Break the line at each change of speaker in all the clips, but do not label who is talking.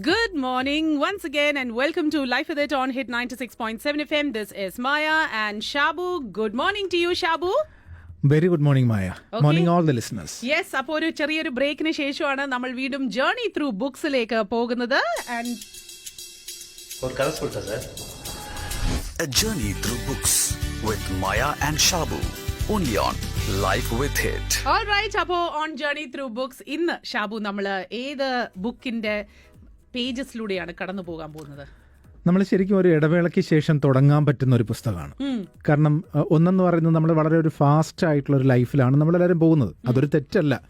Good morning once again and welcome to Life with It on Hit 96.7 FM. This is Maya and Shabu. Good morning to you, Shabu.
Very good morning Maya morning all the listeners
yes അപ്പോൾ ഒരു ചെറിയൊരു ബ്രേക്കിന് ശേഷമാണ് നമ്മൾ വീണ്ടും journey through ബുക്സിലേക്ക് പോകുന്നത് and
ஒரு கதை சொல்லிட்டா sir
A journey through books with Maya and Shabu. Only on Life with It.
All right അപ്പോൾ ഓൺ ജേർണി ത്രൂ ബുക്സ് ഇന്ന് ഷാബു നമ്മൾ ഏത് ബുക്കിന്റെ പേജസിലൂടെയാണ് കടന്നു പോകാൻ പോകുന്നത്.
നമ്മൾ ശരിക്കും ഒരു ഇടവേളയ്ക്ക് ശേഷം തുടങ്ങാൻ പറ്റുന്ന ഒരു പുസ്തകമാണ്. കാരണം ഒന്നെന്ന് പറയുന്നത് നമ്മൾ വളരെ ഒരു ഫാസ്റ്റ് ആയിട്ടുള്ള ഒരു ലൈഫിലാണ് നമ്മളെല്ലാവരും പോകുന്നത്. അതൊരു തെറ്റല്ല.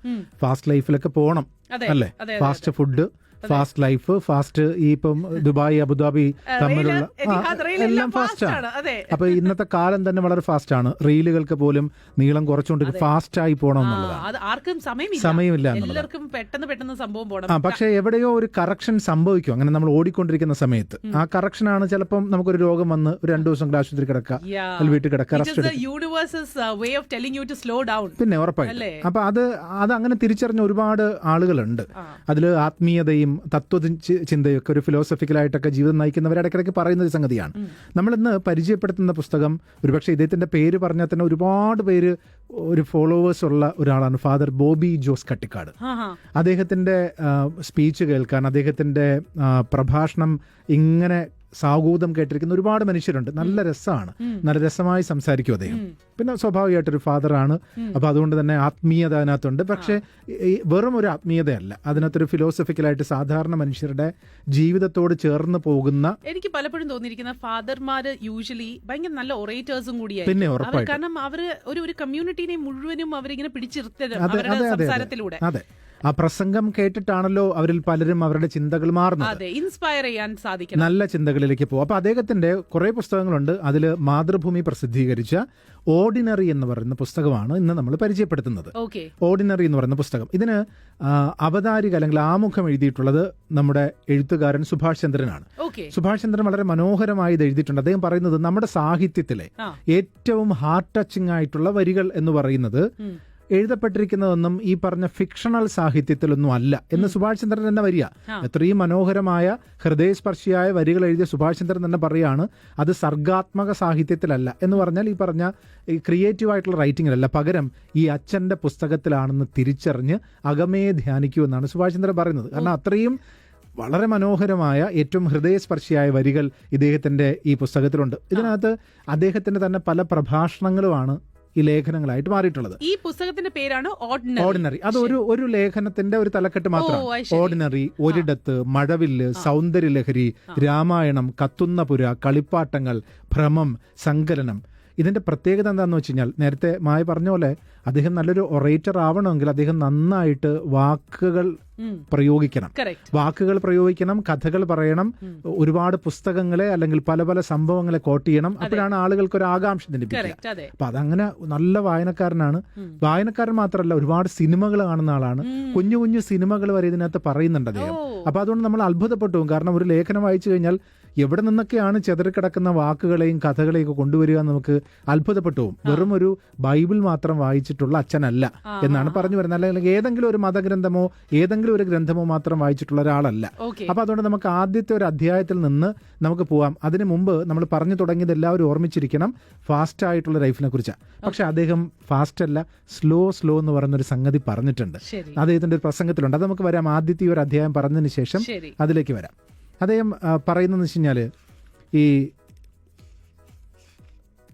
ഫാസ്റ്റ് ലൈഫിലൊക്കെ പോകണം അല്ലേ? Fast food fast life fast ഈ ഇപ്പം ദുബായ് അബുദാബി തമ്മിലുള്ള
എല്ലാം
ഫാസ്റ്റാണ് അപ്പൊ ഇന്നത്തെ കാലം തന്നെ വളരെ ഫാസ്റ്റ് ആണ്. റീലുകൾക്ക് പോലും നീളം കുറച്ചുകൊണ്ട് ഫാസ്റ്റ് ആയി പോകണം എന്നുള്ളതാണ്.
സമയമില്ല. എല്ലാവർക്കും പെട്ടെന്ന് പെട്ടെന്ന് സംഭവം
ആ
പോകണം
പക്ഷെ എവിടെയോ ഒരു കറക്ഷൻ സംഭവിക്കും. അങ്ങനെ നമ്മൾ ഓടിക്കൊണ്ടിരിക്കുന്ന സമയത്ത്. ആ കറക്ഷൻ ആണ് ചിലപ്പം നമുക്കൊരു രോഗം വന്ന് ഒരു രണ്ടു ദിവസം ആശുപത്രി കിടക്കുക. വീട്ടിൽ കിടക്കുക.
You to slow down.
പിന്നെ ഉറപ്പായിട്ടും? അപ്പൊ അത് അത് അങ്ങനെ തിരിച്ചറിഞ്ഞ ഒരുപാട് ആളുകളുണ്ട്. അതിൽ ആത്മീയതയും തത്വ ചിന്തയൊക്കെ ഒരു ഫിലോസഫിക്കലായിട്ടൊക്കെ ജീവിതം നയിക്കുന്നവർ ഇടയ്ക്കിടയ്ക്ക് പറയുന്ന ഒരു സംഗതിയാണ്. നമ്മൾ ഇന്ന് പരിചയപ്പെടുത്തുന്ന പുസ്തകം ഒരുപക്ഷെ ഇദ്ദേഹത്തിന്റെ പേര് പറഞ്ഞാൽ തന്നെ ഒരുപാട് പേര് ഒരു ഫോളോവേഴ്സ് ഉള്ള ഒരാളാണ് ഫാദർ ബോബി ജോസ് കട്ടിക്കാട്.
അദ്ദേഹത്തിന്റെ
അദ്ദേഹത്തിന്റെ സ്പീച്ച് കേൾക്കാൻ അദ്ദേഹത്തിന്റെ പ്രഭാഷണം ഇങ്ങനെ സാഗൂതം കേട്ടിരിക്കുന്ന ഒരുപാട് മനുഷ്യരുണ്ട്. നല്ല രസമാണ് നല്ല രസമായി സംസാരിക്കും അദ്ദേഹം. പിന്നെ സ്വാഭാവികമായിട്ടൊരു ഫാദറാണ്. അപ്പൊ അതുകൊണ്ട് തന്നെ ആത്മീയത അതിനകത്തുണ്ട്. പക്ഷേ വെറും ഒരു ആത്മീയതയല്ല. അതിനകത്തൊരു ഫിലോസഫിക്കലായിട്ട് സാധാരണ മനുഷ്യരുടെ ജീവിതത്തോട് ചേർന്ന് പോകുന്ന
എനിക്ക് പലപ്പോഴും തോന്നിയിരിക്കുന്ന ഫാദർമാർ യൂഷ്വലി ഭയങ്കര നല്ല ഒറേറ്റേഴ്സും കൂടിയായി
പിന്നെ.
കാരണം അവർ ഒരു ഒരു കമ്മ്യൂണിറ്റിനെ മുഴുവനും അവരിങ്ങനെ
പിടിച്ചിരുത്തരുത്
സംസാരത്തിലൂടെ.
അതെ. ആ പ്രസംഗം കേട്ടിട്ടാണല്ലോ അവരിൽ പലരും അവരുടെ ചിന്തകൾ മാറുന്നത്.
ഇൻസ്പയർ ചെയ്യാൻ സാധിക്കും
നല്ല ചിന്തകളിലേക്ക് പോകും അപ്പൊ അദ്ദേഹത്തിന്റെ കുറെ പുസ്തകങ്ങളുണ്ട്. അതിൽ മാതൃഭൂമി പ്രസിദ്ധീകരിച്ച ഓർഡിനറി എന്ന് പറയുന്ന പുസ്തകമാണ് ഇന്ന് നമ്മൾ പരിചയപ്പെടുത്തുന്നത്. ഓർഡിനറി എന്ന് പറയുന്ന പുസ്തകം. ഇതിന് അവതാരിക അല്ലെങ്കിൽ ആമുഖം എഴുതിയിട്ടുള്ളത് നമ്മുടെ എഴുത്തുകാരൻ സുഭാഷ് ചന്ദ്രനാണ്. സുഭാഷ് ചന്ദ്രൻ വളരെ മനോഹരമായി ഇത് എഴുതിയിട്ടുണ്ട്. അദ്ദേഹം പറയുന്നത് നമ്മുടെ സാഹിത്യത്തിലെ ഏറ്റവും ഹാർട്ട് ടച്ചിങ് ആയിട്ടുള്ള വരികൾ എന്ന് പറയുന്നത് എഴുതപ്പെട്ടിരിക്കുന്നതൊന്നും ഈ പറഞ്ഞ ഫിക്ഷണൽ സാഹിത്യത്തിലൊന്നും അല്ല. എന്ന് സുഭാഷ് ചന്ദ്രൻ തന്നെ വരിക. എത്രയും മനോഹരമായ ഹൃദയസ്പർശിയായ വരികൾ എഴുതിയ സുഭാഷ് ചന്ദ്രൻ തന്നെ പറയാണ് അത് സർഗാത്മക സാഹിത്യത്തിലല്ല. എന്ന് പറഞ്ഞാൽ ഈ പറഞ്ഞ ഈ ക്രിയേറ്റീവ് ആയിട്ടുള്ള റൈറ്റിംഗിലല്ല പകരം ഈ അച്ഛന്റെ പുസ്തകത്തിലാണെന്ന് തിരിച്ചറിഞ്ഞ് അകമേ ധ്യാനിക്കൂ എന്നാണ് സുഭാഷ് ചന്ദ്രൻ പറയുന്നത്. കാരണം അത്രയും വളരെ മനോഹരമായ ഏറ്റവും ഹൃദയസ്പർശിയായ വരികൾ ഇദ്ദേഹത്തിന്റെ ഈ പുസ്തകത്തിലുണ്ട്. ഇതിനകത്ത് അദ്ദേഹത്തിന്റെ തന്നെ പല പ്രഭാഷണങ്ങളുമാണ് ഈ ലേഖനങ്ങളായിട്ട് മാറിയിട്ടുള്ളത്.
ഈ പുസ്തകത്തിന്റെ പേരാണ് ഓർഡിനറി
അത് ഒരു ഒരു ലേഖനത്തിന്റെ ഒരു തലക്കെട്ട്
മാത്രം.
മാത്രമാണ് ഓർഡിനറി ഒരിടത്ത് മഴവില്ല് സൗന്ദര്യലഹരി രാമായണം കത്തുന്ന പുര കളിപ്പാട്ടങ്ങൾ ഭ്രമം സങ്കലനം. ഇതിന്റെ പ്രത്യേകത എന്താണെന്ന് വെച്ച് കഴിഞ്ഞാൽ നേരത്തെ മായ പറഞ്ഞ പോലെ അദ്ദേഹം നല്ലൊരു ഒറേറ്റർ ആവണമെങ്കിൽ അദ്ദേഹം നന്നായിട്ട് വാക്കുകൾ പ്രയോഗിക്കണം. വാക്കുകൾ പ്രയോഗിക്കണം കഥകൾ പറയണം ഒരുപാട് പുസ്തകങ്ങളെ അല്ലെങ്കിൽ പല പല സംഭവങ്ങളെ കോട്ട് ചെയ്യണം. അപ്പോഴാണ് ആളുകൾക്ക് ഒരു ആകാംക്ഷ ജനിപ്പിക്കുക. അപ്പൊ അതങ്ങനെ നല്ല വായനക്കാരനാണ്. വായനക്കാരൻ മാത്രമല്ല ഒരുപാട് സിനിമകൾ കാണുന്ന ആളാണ്. കുഞ്ഞു കുഞ്ഞു സിനിമകൾ വരെ ഇതിനകത്ത് പറയുന്നുണ്ട് അദ്ദേഹം. അപ്പൊ അതുകൊണ്ട് നമ്മൾ അത്ഭുതപ്പെട്ടു കാരണം ഒരു ലേഖനം വായിച്ചു കഴിഞ്ഞാൽ എവിടെ നിന്നൊക്കെയാണ് ചെതറിക്കിടക്കുന്ന വാക്കുകളെയും കഥകളെയും ഒക്കെ കൊണ്ടുവരിക എന്ന് നമുക്ക് അത്ഭുതപ്പെട്ടു പോകും. വെറും ഒരു ബൈബിൾ മാത്രം വായിച്ചിട്ടുള്ള അച്ഛനല്ല എന്നാണ് പറഞ്ഞു വരുന്നത്. അല്ലെങ്കിൽ ഏതെങ്കിലും ഒരു മതഗ്രന്ഥമോ ഏതെങ്കിലും ഒരു ഗ്രന്ഥമോ മാത്രം വായിച്ചിട്ടുള്ള ഒരാളല്ല.
അപ്പോൾ
അപ്പൊ അതുകൊണ്ട് നമുക്ക് ആദ്യത്തെ ഒരു അധ്യായത്തിൽ നിന്ന് നമുക്ക് പോവാം. അതിനു മുമ്പ് നമ്മൾ പറഞ്ഞു തുടങ്ങിയത് എല്ലാവരും ഓർമ്മിച്ചിരിക്കണം ഫാസ്റ്റ് ആയിട്ടുള്ള ലൈഫിനെ കുറിച്ചാണ്. പക്ഷെ അദ്ദേഹം ഫാസ്റ്റ് അല്ല സ്ലോ സ്ലോ എന്ന് പറയുന്ന ഒരു സംഗതി പറഞ്ഞിട്ടുണ്ട്. അദ്ദേഹത്തിന്റെ ഒരു പ്രസംഗത്തിലുണ്ട്. അത് നമുക്ക് വരാം. ആദ്യത്തെ ഈ ഒരു അധ്യായം പറഞ്ഞതിന് ശേഷം അതിലേക്ക് വരാം. അദ്ദേഹം പറയുന്നതെന്ന് വെച്ച് കഴിഞ്ഞാൽ ഈ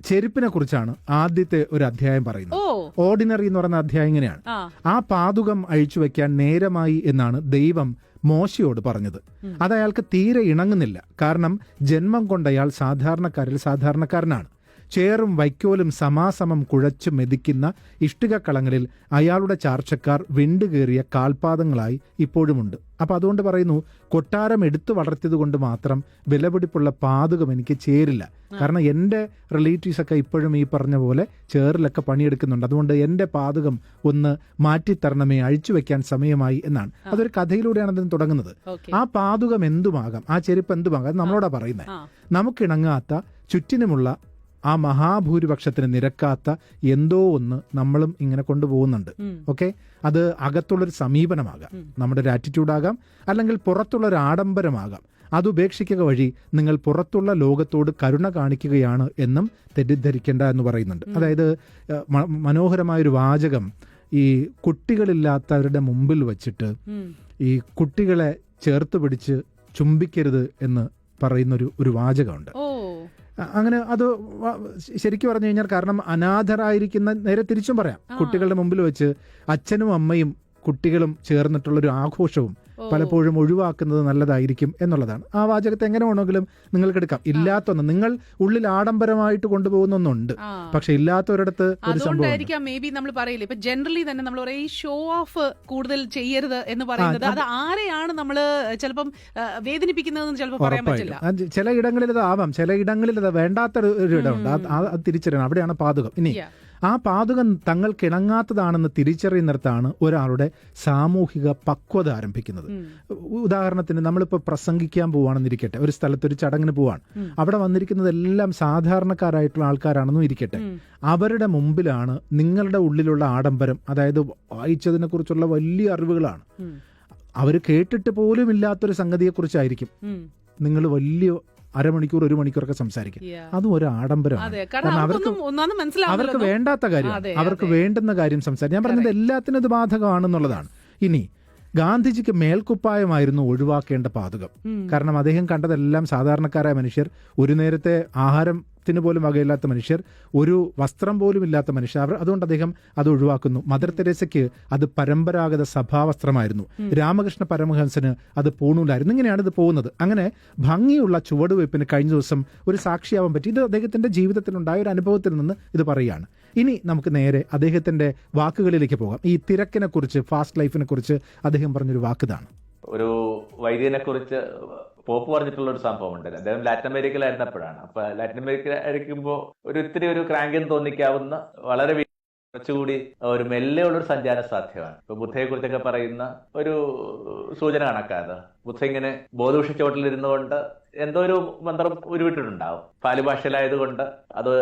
ചെരുപ്പിനെ കുറിച്ചാണ് ആദ്യത്തെ ഒരു അധ്യായം പറയുന്നത്. ഓർഡിനറി എന്ന് പറയുന്ന അധ്യായം ഇങ്ങനെയാണ്.
ആ.
പാതുകം അഴിച്ചു വെക്കാൻ നേരമായി എന്നാണ് ദൈവം മോശയോട് പറഞ്ഞത്. അത് അയാൾക്ക് തീരെ ഇണങ്ങുന്നില്ല. കാരണം ജന്മം കൊണ്ടയാൾ സാധാരണക്കാരിൽ സാധാരണക്കാരനാണ്. ചേറും വൈക്കോലും സമാസമം കുഴച്ച് മെതിക്കുന്ന ഇഷ്ടികക്കളങ്ങളിൽ അയാളുടെ ചാർച്ചക്കാർ വിണ്ടുകേറിയ കാൽപാദങ്ങളായി ഇപ്പോഴുമുണ്ട്. അപ്പൊ അതുകൊണ്ട് പറയുന്നു കൊട്ടാരം എടുത്തു വളർത്തിയത് കൊണ്ട് മാത്രം വിലപിടിപ്പുള്ള പാതകം എനിക്ക് ചേരില്ല. കാരണം എന്റെ റിലേറ്റീവ്സ് ഒക്കെ ഇപ്പോഴും ഈ പറഞ്ഞ പോലെ ചേറിലൊക്കെ പണിയെടുക്കുന്നുണ്ട്. അതുകൊണ്ട് എന്റെ പാതകം ഒന്ന് മാറ്റിത്തരണമേ അഴിച്ചു വെക്കാൻ സമയമായി എന്നാണ്. അതൊരു കഥയിലൂടെയാണ് അതിന് തുടങ്ങുന്നത്. ആ പാതുകം എന്തുമാകാം? ആ ചെരുപ്പ് എന്തുമാകാം? അത് നമ്മളോടാ പറയുന്നത് നമുക്കിണങ്ങാത്ത ചുറ്റിനുമുള്ള ആ മഹാഭൂരിപക്ഷത്തിന് നിരക്കാത്ത എന്തോ ഒന്ന് നമ്മളും ഇങ്ങനെ കൊണ്ടുപോകുന്നുണ്ട്. ഓക്കെ? അത് അകത്തുള്ളൊരു സമീപനമാകാം. നമ്മുടെ ഒരു ആറ്റിറ്റ്യൂഡാകാം അല്ലെങ്കിൽ പുറത്തുള്ള ഒരു ആഡംബരമാകാം. അത് ഉപേക്ഷിക്കുക വഴി നിങ്ങൾ പുറത്തുള്ള ലോകത്തോട് കരുണ കാണിക്കുകയാണ് എന്നും തെറ്റിദ്ധരിക്കേണ്ട എന്ന് പറയുന്നുണ്ട്. അതായത് മനോഹരമായൊരു വാചകം ഈ കുട്ടികളില്ലാത്തവരുടെ മുമ്പിൽ വച്ചിട്ട് ഈ കുട്ടികളെ ചേർത്ത് പിടിച്ച് ചുംബിക്കരുത് എന്ന് പറയുന്നൊരു ഒരു വാചകമുണ്ട്. അങ്ങനെ അത് ശരിക്കും പറഞ്ഞു കഴിഞ്ഞാൽ കാരണം അനാഥരായിരിക്കുന്ന നേരെ തിരിച്ചും പറയാം. കുട്ടികളുടെ മുമ്പിൽ വെച്ച് അച്ഛനും അമ്മയും കുട്ടികളും ചേർന്നിട്ടുള്ള ഒരു ആഘോഷവും പലപ്പോഴും ഒഴിവാക്കുന്നത് നല്ലതായിരിക്കും എന്നുള്ളതാണ്. ആ വാചകത്തെ എങ്ങനെ വേണമെങ്കിലും നിങ്ങൾക്ക് എടുക്കാം. ഇല്ലാത്തൊന്ന്. നിങ്ങൾ ഉള്ളിൽ ആഡംബരമായിട്ട് കൊണ്ടുപോകുന്ന ഒന്നുണ്ട്. പക്ഷെ ഇല്ലാത്തവരിടത്ത് ഒരു സംഭവം
മേ ബി നമ്മൾ പറയില്ല. ഇപ്പൊ ജനറലി തന്നെ നമ്മൾ ഈ ഷോ ഓഫ് കൂടുതൽ ചെയ്യരുത് എന്ന് പറയുന്നത്. അത് ആരെയാണ് നമ്മൾ ചിലപ്പം വേദനിപ്പിക്കുന്നത് വേദനിപ്പിക്കുന്നതെന്ന് ചിലപ്പോൾ പറയാൻ പറ്റില്ല.
ചില ഇടങ്ങളിൽ ഇത് ആവാം. ചില ഇടങ്ങളിൽ ഇത് വേണ്ടാത്ത ഒരു- ഇടമുണ്ട്. അത് അത് അത് തിരിച്ചറിയണം. അവിടെയാണ് പാതകം. ഇനി. ആ പാതകം തങ്ങൾക്ക് ഇണങ്ങാത്തതാണെന്ന് തിരിച്ചറിയുന്നിടത്താണ് ഒരാളുടെ സാമൂഹിക പക്വത ആരംഭിക്കുന്നത്. ഉദാഹരണത്തിന് നമ്മളിപ്പോൾ പ്രസംഗിക്കാൻ പോവാണെന്നിരിക്കട്ടെ. ഒരു സ്ഥലത്ത് ഒരു ചടങ്ങിന് പോവാണ്. അവിടെ വന്നിരിക്കുന്നതെല്ലാം സാധാരണക്കാരായിട്ടുള്ള ആൾക്കാരാണെന്നും ഇരിക്കട്ടെ. അവരുടെ മുമ്പിലാണ് നിങ്ങളുടെ ഉള്ളിലുള്ള ആഡംബരം അതായത് വായിച്ചതിനെ കുറിച്ചുള്ള വലിയ അറിവുകളാണ്. അവർ കേട്ടിട്ട് പോലും ഇല്ലാത്തൊരു സംഗതിയെക്കുറിച്ചായിരിക്കും നിങ്ങൾ വലിയ അരമണിക്കൂർ ഒരു മണിക്കൂറൊക്കെ സംസാരിക്കും. അതും ഒരു ആഡംബരമാണ്.
അവർക്ക് കാരണം ഒന്നാന്നും
അവർക്ക് വേണ്ടാത്ത കാര്യം അവർക്ക് വേണ്ടുന്ന കാര്യം സംസാരിക്കും. ഞാൻ പറഞ്ഞത് എല്ലാത്തിനും ഇത് ബാധകമാണെന്നുള്ളതാണ്. ഇനി ഗാന്ധിജിക്ക് മേൽക്കുപ്പായമായിരുന്നു ഒഴിവാക്കേണ്ട പാതകം. കാരണം അദ്ദേഹം കണ്ടതെല്ലാം സാധാരണക്കാരായ മനുഷ്യർ ഒരു നേരത്തെ ആഹാരത്തിന് പോലും വകയില്ലാത്ത മനുഷ്യർ ഒരു വസ്ത്രം പോലും ഇല്ലാത്ത മനുഷ്യർ അവർ അതുകൊണ്ട് അദ്ദേഹം അത് ഒഴിവാക്കുന്നു. മദർ തെരേസയ്ക്ക് അത് പരമ്പരാഗത സഭാവസ്ത്രമായിരുന്നു. രാമകൃഷ്ണ പരമഹംസന് അത് പോണൂലായിരുന്നു. ഇങ്ങനെയാണ് ഇത് പോകുന്നത്. അങ്ങനെ ഭംഗിയുള്ള ചുവടുവയ്പ്പിന് കഴിഞ്ഞ ദിവസം ഒരു സാക്ഷിയാവാൻ പറ്റി. ഇത് അദ്ദേഹത്തിന്റെ ജീവിതത്തിലുണ്ടായ ഒരു അനുഭവത്തിൽ നിന്ന് ഇത് പറയുകയാണ്. ഇനി നമുക്ക് നേരെ അദ്ദേഹത്തിന്റെ വാക്കുകളിലേക്ക് പോകാം. ഈ തിരക്കിനെ കുറിച്ച് ഫാസ്റ്റ് ലൈഫിനെ കുറിച്ച് അദ്ദേഹം പറഞ്ഞൊരു വാക്കിതാണ്
ഒരു വൈദ്യനെ കുറിച്ച് പോപ്പ് പറഞ്ഞിട്ടുള്ള ഒരു സംഭവം ഉണ്ട് അദ്ദേഹം ലാറ്റിൻ അമേരിക്കയിലായിരുന്നപ്പോഴാണ് അപ്പൊ ലാറ്റിൻ അമേരിക്ക ആയിരിക്കുമ്പോൾ ഒരു ഇത്തിരി ഒരു ക്രാങ്കിന് തോന്നിക്കാവുന്ന വളരെ കുറച്ചുകൂടി ഒരു മെല്ലെയുള്ള ഒരു സഞ്ചാര സാധ്യമാണ്. ഇപ്പൊ ബുദ്ധയെ കുറിച്ചൊക്കെ പറയുന്ന ഒരു സൂചന കണക്കാത് ബുദ്ധ ഇങ്ങനെ ബോധവൃക്ഷ ചോട്ടിലിരുന്നുകൊണ്ട് എന്തോ ഒരു മന്ത്രം ഉരുവിട്ടിട്ടുണ്ടാവും. പാലിഭാഷയിലായതുകൊണ്ട് അത്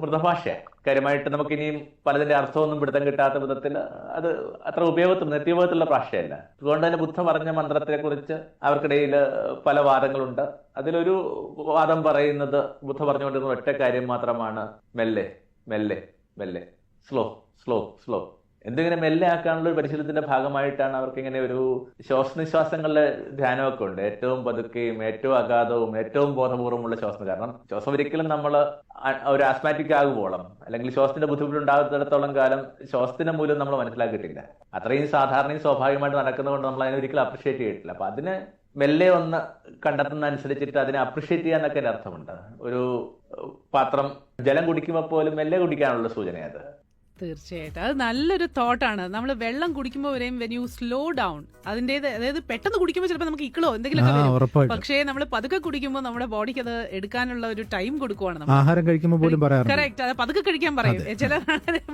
മൃതഭാഷ കാര്യമായിട്ട് നമുക്ക് ഇനിയും പലതിന്റെ അർത്ഥമൊന്നും പിടുത്തം കിട്ടാത്ത വിധത്തിൽ അത് അത്ര ഉപയോഗത്തിൽ നിത്യോപയോഗത്തിലുള്ള ഭാഷയല്ല. അതുകൊണ്ട് തന്നെ ബുദ്ധ പറഞ്ഞ മന്ത്രത്തെ കുറിച്ച് അവർക്കിടയിൽ പല വാദങ്ങളുണ്ട്. അതിലൊരു വാദം പറയുന്നത് ബുദ്ധ പറഞ്ഞുകൊണ്ടിരുന്ന ഒറ്റ കാര്യം മാത്രമാണ്. മെല്ലെ മെല്ലെ മെല്ലെ. Slow slow slow. എന്തിങ്ങനെ മെല്ലെ ആക്കാനുള്ള ഒരു പരിശീലനത്തിന്റെ ഭാഗമായിട്ടാണ് അവർക്ക് ഇങ്ങനെ ഒരു ശ്വാസനിശ്വാസങ്ങളുടെ ധ്യാനമൊക്കെ ഉണ്ട്. ഏറ്റവും പതുക്കെയും ഏറ്റവും അഗാധവും ഏറ്റവും ബോധപൂർവമുള്ള ശ്വാസം. കാരണം ശ്വാസം ഒരിക്കലും നമ്മൾ ഒരു ആസ്മാറ്റിക് ആകുമ്പോളം അല്ലെങ്കിൽ ശ്വാസത്തിന്റെ ബുദ്ധിമുട്ടുണ്ടാകുന്നിടത്തോളം കാലം ശ്വാസത്തിന്റെ മൂല്യം നമ്മൾ മനസ്സിലാക്കിയിട്ടില്ല. അത്രയും സാധാരണയും സ്വാഭാവികമായിട്ട് നടക്കുന്നതുകൊണ്ട് നമ്മൾ അതിനെ ഒരിക്കലും അപ്രിഷിയേറ്റ് ചെയ്തിട്ടില്ല. അപ്പൊ അതിന് മെല്ലെ ഒന്ന് കണ്ടെത്തുന്ന അനുസരിച്ചിട്ട് അതിനെ അപ്രിഷിയേറ്റ് ചെയ്യാന്നൊക്കെ അർത്ഥമുണ്ട്. ഒരു പാത്രം ജലം കുടിക്കുമ്പോൾ പോലും മെല്ലെ കുടിക്കാനുള്ള സൂചനയത്.
തീർച്ചയായിട്ടും. അത് നല്ലൊരു തോട്ടാണ് നമ്മൾ വെള്ളം കുടിക്കുമ്പോൾ വരെയും വെൻ യു സ്ലോ ഡൗൺ അതിന്റെ അതായത് പെട്ടെന്ന് കുടിക്കുമ്പോൾ ചിലപ്പോൾ നമുക്ക് ഇക്കളോ എന്തെങ്കിലുമൊക്കെ പക്ഷേ നമ്മൾ പതുക്കെ കുടിക്കുമ്പോൾ നമ്മുടെ ബോഡിക്ക് അത് എടുക്കാനുള്ള ഒരു ടൈം കൊടുക്കുവാണ് നമ്മൾ
ആഹാരം കഴിക്കുമ്പോൾ പോലും
കറക്റ്റ് അത് പതുക്കെ കഴിക്കാൻ പറയും. ചില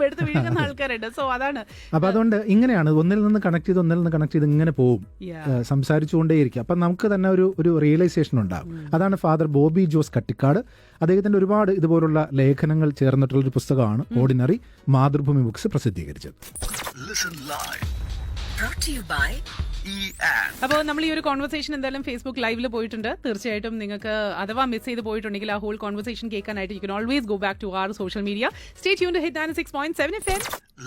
എടുത്ത് വീഴുന്ന ആൾക്കാരുണ്ട്. സോ അതാണ്.
അപ്പൊ അതുകൊണ്ട് ഇങ്ങനെയാണ്. ഒന്നിൽ നിന്ന് കണക്ട് ചെയ്ത് ഒന്നിൽ നിന്ന് കണക്ട് ചെയ്ത് ഇങ്ങനെ പോകും. സംസാരിച്ചുകൊണ്ടേയിരിക്കും. അപ്പൊ നമുക്ക് തന്നെ ഒരു ഒരു റിയലൈസേഷൻ ഉണ്ടാകും. അതാണ് ഫാദർ ബോബി ജോസ് കട്ടിക്കാട്. അദ്ദേഹത്തിന്റെ ഒരുപാട് ഇതുപോലുള്ള ലേഖനങ്ങൾ ചേർന്നിട്ടുള്ള ഒരു പുസ്തകമാണ് ഓർഡിനറി മാതൃഭൂമി ബുക്സ് പ്രസിദ്ധീകരിച്ചത്.
E and
അപ്പോൾ നമ്മൾ ഈ ഒരു കോൺവെർസേഷൻ എന്തായാലും ഫേസ്ബുക്ക് ലൈവിൽ പോയിട്ടുണ്ട്. തീർച്ചയായിട്ടും നിങ്ങൾക്ക് അഥവാ മിസ് ചെയ്ത് പോയിട്ടുണ്ടെങ്കിൽ ആ ഹോൾ കോൺവെർസേഷൻ കേൾക്കാനായിട്ട് you can always go back to our social media stay tuned Hit and six point seven F M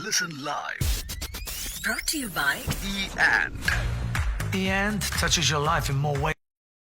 listen live.
brought to you by
E and
The end touches your life in more ways.